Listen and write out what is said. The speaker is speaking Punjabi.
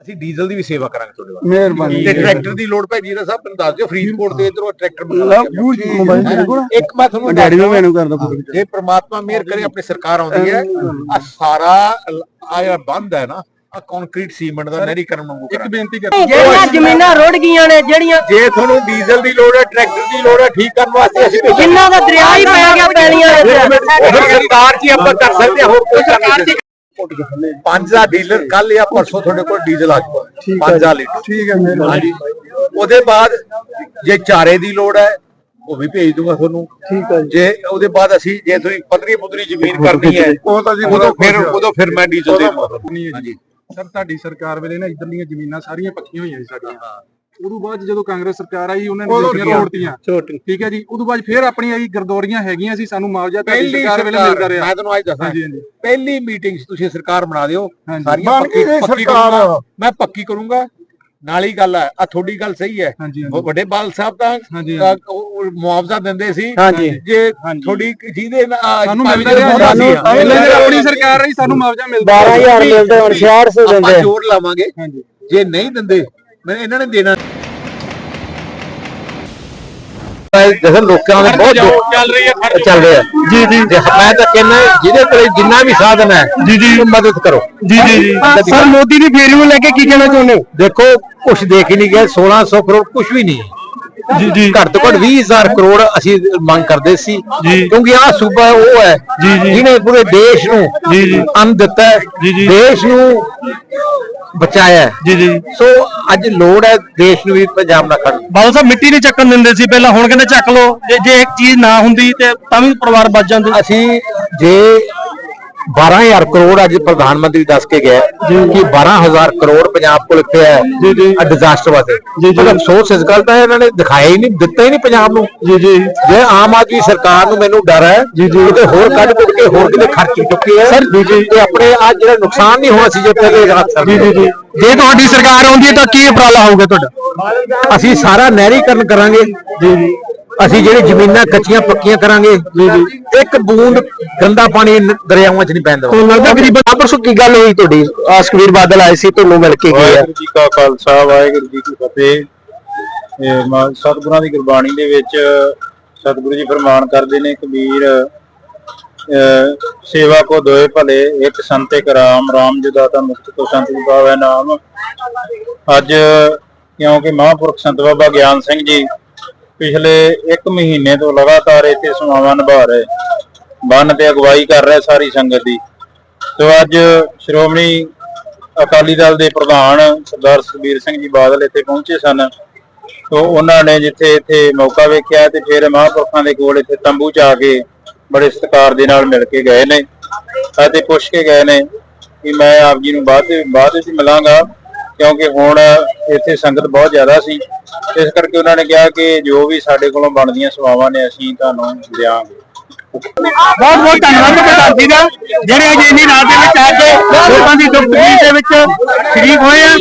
ਅਸੀਂ ਡੀਜ਼ਲ ਦੀ ਵੀ ਸੇਵਾ ਕਰਾਂਗੇ ਤੁਹਾਡੇ ਵਾਸਤੇ। ਮਿਹਰਬਾਨੀ ਤੇ ਟਰੈਕਟਰ ਦੀ ਲੋੜ ਭਾਈ ਜੀਰਾ ਸਾਹਿਬ ਮੈਨੂੰ ਦੱਸ ਦਿਓ ਫਰੀਦਕੋਟ ਦੇ ਇਧਰੋਂ ਟਰੈਕਟਰ ਲਾ ਮੰਗਾ ਬੂਝ ਮੋਬਾਈਲ ਮੇਰੇ ਕੋਲ ਇੱਕ ਮੈਂ ਤੁਹਾਨੂੰ ਡੈਡੀ ਨੂੰ ਦੱਸਦਾ ਮੈਨੂੰ ਕਰਦਾ ਫੋਨ। ਜੇ ਪ੍ਰਮਾਤਮਾ ਮਿਹਰ ਕਰੇ ਆਪਣੀ ਸਰਕਾਰ ਆਉਂਦੀ ਹੈ। ਆ ਸਾਰਾ ਆ ਜਿਹੜਾ ਬੰਦ ਹੈ ਨਾ ਆ ਕੰਕਰੀਟ ਸੀਮੈਂਟ ਦਾ ਨਹਿਰੀਕਰਨ ਵਾਂਗੂ ਕਰਾਂਗੇ। ਬੇਨਤੀ ਜਿਹੜੀਆਂ ਜ਼ਮੀਨਾਂ ਰੁੜ ਗਈਆਂ ਨੇ ਜਿਹੜੀਆਂ ਜੇ ਤੁਹਾਨੂੰ ਡੀਜ਼ਲ ਦੀ ਲੋੜ ਹੈ ਟਰੈਕਟਰ ਦੀ ਲੋੜ ਹੈ ਠੀਕ ਕਰਨ ਵਾਸਤੇ ਅਸੀਂ। ਜਿੰਨਾ ਦਾ ਦਰਿਆ ਹੀ ਪੈ ਗਿਆ ਪੈਲੀਆਂ ਇੱਕ ਵਿੱਚ ਸਰਕਾਰ ਜੀ ਆਪਾਂ ਕਰ ਸਕਦੇ ਹਾਂ ਹੋਰ ਕੋਈ ਸਰਕਾਰ ਪੰਜ ਦਾ ਡੀਲਰ ਕੱਲ ਜਾਂ ਪਰਸੋਂ ਤੁਹਾਡੇ ਕੋਲ ਡੀਜ਼ਲ ਆ ਜਾਊਗਾ। ਪੰਜ ਦਾ ਲੀਟਰ ਠੀਕ ਹੈ ਹਾਂਜੀ। ਉਹਦੇ ਬਾਅਦ ਜੇ ਚਾਰੇ ਦੀ ਲੋੜ ਹੈ ਉਹ ਵੀ ਭੇਜ ਦੂੰਗਾ ਤੁਹਾਨੂੰ। ਠੀਕ ਹੈ ਜੀ। ਉਹਦੇ ਬਾਅਦ ਅਸੀਂ ਜੇ ਤੁਸੀਂ ਪਤਰੀ ਪੁਤਰੀ ਜ਼ਮੀਨ ਕਰਨੀ ਹੈ ਉਹ ਤਾਂ ਜੀ ਉਦੋਂ ਫਿਰ ਉਦੋਂ ਫਿਰ ਮੈਂ ਡੀਜ਼ਲ ਦੇ ਦੂੰਗਾ ਸਰ ਤੁਹਾਡੀ ਸਰਕਾਰ ਵੇਲੇ ਨਾ ਇਧਰਲੀਆਂ ਜ਼ਮੀਨਾਂ ਸਾਰੀਆਂ ਪੱਕੀਆਂ ਹੋਈਆਂ ਸੀ ਸਾਡੀਆਂ। ਉਦੋਂ ਬਾਅਦ 'ਚ ਜਦੋਂ ਕਾਂਗਰਸ ਸਰਕਾਰ ਆਈ ਉਹਨਾਂ ਨੇ ਉਦੋਂ ਤੋੜਤੀਆਂ। ਛੋਟ। ਠੀਕ ਹੈ ਜੀ? ਉਦੋਂ ਬਾਅਦ ਫਿਰ ਆਪਣੀ ਆਈ ਗਰਦੌਰੀਆਂ ਹੈਗੀਆਂ ਸੀ ਸਾਨੂੰ ਮੁਆਵਜ਼ਾ ਤੁਹਾਡੀ ਪਹਿਲੀ ਸਰਕਾਰ ਵੇਲੇ ਮਿਲਦਾ ਰਿਹਾ। ਮੈਂ ਤੁਹਾਨੂੰ ਅੱਜ ਦੱਸਾਂ ਹਾਂਜੀ ਹਾਂਜੀ। ਪਹਿਲੀ ਮੀਟਿੰਗ 'ਚ ਤੁਸੀਂ ਸਰਕਾਰ ਬਣਾ ਦਿਓ। ਸਾਰੀਆਂ ਪੱਕੀ ਇਹ ਪੱਕੀ ਸਰਕਾਰ। ਕਰੂੰਗਾ ਮੈਂ ਪੱਕੀ ਕਰੂੰਗਾ। ਨਾਲ ਹੀ ਗੱਲ ਹੈ ਆ ਤੁਹਾਡੀ ਗੱਲ ਸਹੀ ਹੈ। ਵੱਡੇ ਬਾਲ ਸਾਹਿਬ ਤਾਂ ਅ, ਉਹ- ਮੁਆਵਜ਼ਾ ਦਿੰਦੇ ਸੀ। ਜੇ। ਤੁਹਾਡੀ ਜਿਹਦੇ ਸਾਨੂੰ ਮਿਲਦਾ ਆਪਣੀ ਸਰਕਾਰ ਰਹੀ ਸਾਨੂੰ ਮੁਆਵਜ਼ਾ ਮਿਲਦਾ 12000 ਮਿਲਦੇ ਹੁਣ 6600 ਆਪਾਂ ਦਿੰਦੇ। ਜ਼ੋਰ ਲਾਵਾਂਗੇ। ਹਾਂਜੀ। ਜੇ ਨਹੀਂ ਦਿੰਦੇ ਮੈਂ ਇਹਨਾਂ ਨੇ ਦੇਣਾ ਜਦੋਂ ਲੋਕਾਂ ਦੇ ਬਹੁਤ ਚੱਲ ਰਹੀ ਹੈ ਚੱਲ ਰਿਹਾ। ਜੀ ਜੀ। ਮੈਂ ਤਾਂ ਕਹਿੰਦਾ ਜਿਹਦੇ ਕੋਲ ਜਿੰਨਾ ਵੀ ਸਾਧਨ ਹੈ ਜੀ ਜੀ। ਮਦਦ ਕਰੋ। ਜੀ ਜੀ ਜੀ। ਸਰ ਮੋਦੀ ਦੀ ਫੇਰੀ ਨੂੰ ਲੈ ਕੇ ਕੀ ਕਹਿਣਾ ਚਾਹੁੰਦੇ ਹੋ? ਦੇਖੋ ਕੁਝ ਦੇਖ ਹੀ ਨਹੀਂ ਗਏ 1600 ਕਰੋੜ ਕੁਝ ਵੀ ਨਹੀਂ। ਹੈ ਜੀ ਜੀ। ਘੱਟ ਤੋਂ ਘੱਟ 20000 ਕਰੋੜ ਅਸੀਂ ਮੰਗ ਕਰਦੇ ਸੀ। ਕਿਉਂਕਿ ਆਹ ਸੂਬਾ ਉਹ ਹੈ ਜੀ, ਜੀ। ਜਿਹਨੇ ਪੂਰੇ ਦੇਸ਼ ਨੂੰ ਜੀ, ਜੀ। ਅੰਨ ਦਿੱਤਾ ਹੈ। ਜੀ, ਜੀ। ਦੇਸ਼ ਨੂੰ ਬਚਾਇਆ ਹੈ। ਜੀ ਜੀ। ਸੋ ਅੱਜ ਲੋੜ ਹੈ ਦੇਸ਼ ਨੂੰ ਵੀ ਪੰਜਾਬ ਨਾਲ ਖੜਨ ਬਾਦਲ ਸਾਹਿਬ ਮਿੱਟੀ ਨਹੀਂ ਚੱਕਣ ਦਿੰਦੇ ਸੀ ਪਹਿਲਾਂ ਹੁਣ ਕਹਿੰਦੇ ਚੱਕ ਲਓ। ਜੇ ਜੇ ਇੱਕ ਚੀਜ਼ ਨਾ ਹੁੰਦੀ ਤੇ ਤਾਂ ਵੀ ਪਰਿਵਾਰ ਬਚ ਜਾਂਦੇ। ਅਸੀਂ ਜੇ 12000 ਕਰੋੜ ਅੱਜ ਪ੍ਰਧਾਨ ਮੰਤਰੀ ਦੱਸ ਕੇ ਗਿਆ ਕਿ 12000 ਕਰੋੜ ਪੰਜਾਬ ਕੋਲ ਪਿਆ ਹੈ ਜੀ ਜੀ। ਡਿਜ਼ਾਸਟਰ ਵਾਸਤੇ। ਜੀ ਜੀ। ਅਫਸੋਸ ਇਸ ਗੱਲ ਦਾ ਹੈ, ਇਹਨਾਂ ਨੇ ਦਿਖਾਇਆ ਹੀ ਨਹੀਂ ਦਿੱਤਾ ਹੀ ਨਹੀਂ ਪੰਜਾਬ ਨੂੰ। ਜੀ ਜੀ। ਜੇ ਆਮ ਆਦਮੀ ਸਰਕਾਰ ਨੂੰ ਮੈਨੂੰ ਡਰ ਹੈ ਜੀ ਜੀ। ਕਿਤੇ ਹੋਰ ਕੱਢ ਕੁੱਟ ਕੇ ਹੋਰ ਕਿਤੇ ਖਰਚ ਚੁੱਕੀ ਹੈ ਸਰ ਜੀ ਜੀ। ਤੇ ਆਪਣੇ ਆ ਜਿਹੜਾ ਨੁਕਸਾਨ ਨਹੀਂ ਹੋਣਾ ਸੀ ਜੇ ਪਹਿਲੇ ਰਾਤ ਜੀ ਜੀ ਜੀ। ਜੇ ਤੁਹਾਡੀ ਸਰਕਾਰ ਆਉਂਦੀ ਹੈ ਤਾਂ ਕੀ ਉਪਰਾਲਾ ਹੋਊਗਾ ਤੁਹਾਡਾ? ਅਸੀਂ ਸਾਰਾ ਨਹਿਰੀਕਰਨ ਕਰਾਂਗੇ। ਜੀ ਜੀ। ਅਸੀਂ ਜਿਹੜੀ ਜ਼ਮੀਨਾਂ ਕੱਚੀਆਂ ਪੱਕੀਆਂ ਕਰਾਂਗੇ ਇੱਕ ਬੂੰਦ ਗੰਦਾ ਪਾਣੀ ਨ- ਦਰਿਆਵਾਂ 'ਚ ਨਹੀਂ ਪੈਣ ਦੇਵਾਂਗੇ ਤੁਹਾਨੂੰ ਲੱਗਦਾ ਗਰੀਬ ਪਰਸੋਂ ਕੀ ਗੱਲ ਹੋਈ ਤੁਹਾਡੀ? ਆਸਕਵੀਰ ਬਾਦਲ ਆਏ ਸੀ ਤੁਹਾਨੂੰ ਮਿਲ ਕੇ ਗਏ ਆ। ਵਾਹਿਗੁਰੂ ਜੀ ਕਾ ਖਾਲਸਾ ਵਾਹਿਗੁਰੂ ਜੀ ਕੀ ਫਤਿਹ। ਇਹ ਮਾ- ਸਤਿਗੁਰਾਂ ਦੀ ਗੁਰਬਾਣੀ ਦੇ ਵਿੱਚ ਸਤਿਗੁਰੂ ਜੀ ਫਰਮਾਨ ਕਰਦੇ ਨੇ ਕਬੀਰ ਅਹ, ਸੇਵਾ ਕੋ ਦੋਏ ਭਲੇ ਇੱਕ ਸੰਤੇ ਕਰਾਮ ਰਾਮ ਜੀ ਦਾਤਾ ਮੁਕਤ ਕੋ ਸੰਤ ਜੀ ਪਾਵੈ ਨਾਮ। ਅੱਜ ਕਿਉਂਕਿ ਮਹਾਂਪੁਰਖ ਸੰਤ ਬਾਬਾ ਗਿਆਨ ਸਿੰਘ ਜੀ ਪਿਛਲੇ 1 ਮਹੀਨੇ ਤੋਂ ਲਗਾਤਾਰ ਇੱਥੇ ਸਮਾਵਾਂ ਨਿਭਾ ਰਹੇ। ਬੰਨ ਤੇ ਅਗਵਾਈ ਕਰ ਰਹੇ ਸਾਰੀ ਸੰਗਤ ਦੀ। ਤੇ ਅੱਜ ਸ਼੍ਰੋਮਣੀ ਅਕਾਲੀ ਦਲ ਦੇ ਪ੍ਰਧਾਨ ਸਰਦਾਰ ਸੁਖਬੀਰ ਸਿੰਘ ਜੀ ਬਾਦਲ ਇੱਥੇ ਪਹੁੰਚੇ ਸਨ। ਤੋਂ ਉਹਨਾਂ ਨੇ ਜਿੱਥੇ ਇੱਥੇ ਮੌਕਾ ਵੇਖਿਆ ਤੇ ਫਿਰ ਮਹਾਂਪੁਰਖਾਂ ਦੇ ਕੋਲ ਇੱਥੇ ਤੰਬੂ ਚ ਆ ਕੇ ਬੜੇ ਸਤਿਕਾਰ ਦੇ ਨਾਲ ਮਿਲ ਕੇ ਗਏ ਨੇ। ਅਤੇ ਪੁੱਛ ਕੇ ਗਏ ਨੇ ਕਿ ਮੈਂ ਆਪ ਜੀ ਨੂੰ ਬਾਅਦ ਬਾਅਦ ਵਿੱਚ ਮਿਲਾਂਗਾ। ਕਿਉਂਕਿ ਹੁਣ ਇੱਥੇ ਸੰਗਤ ਬਹੁਤ ਜ਼ਿਆਦਾ ਸੀ। ਇਸ ਕਰਕੇ ਉਹਨਾਂ ਨੇ ਕਿਹਾ ਕਿ ਜੋ ਵੀ ਸਾਡੇ ਕੋਲੋਂ ਬਣਦੀਆਂ ਸੇਵਾਵਾਂ ਨੇ, ਅਸੀਂ ਤੁਹਾਨੂੰ ਦਿਆਂਗੇ। ਬਹੁਤ ਬਹੁਤ ਧੰਨਵਾਦ ਪ੍ਰਧਾਨ ਜੀ ਦਾ। ਜਿਹੜੇ ਅੱਜ ਇੰਨੀ ਰਾਤ ਦੇ ਵਿੱਚ ਆ ਕੇ ਲੋਕਾਂ ਦੀ ਦੁੱਖ ਤਕਲੀਫ ਦੇ ਵਿੱਚ ਸ਼ਰੀਕ ਹੋਏ ਆ।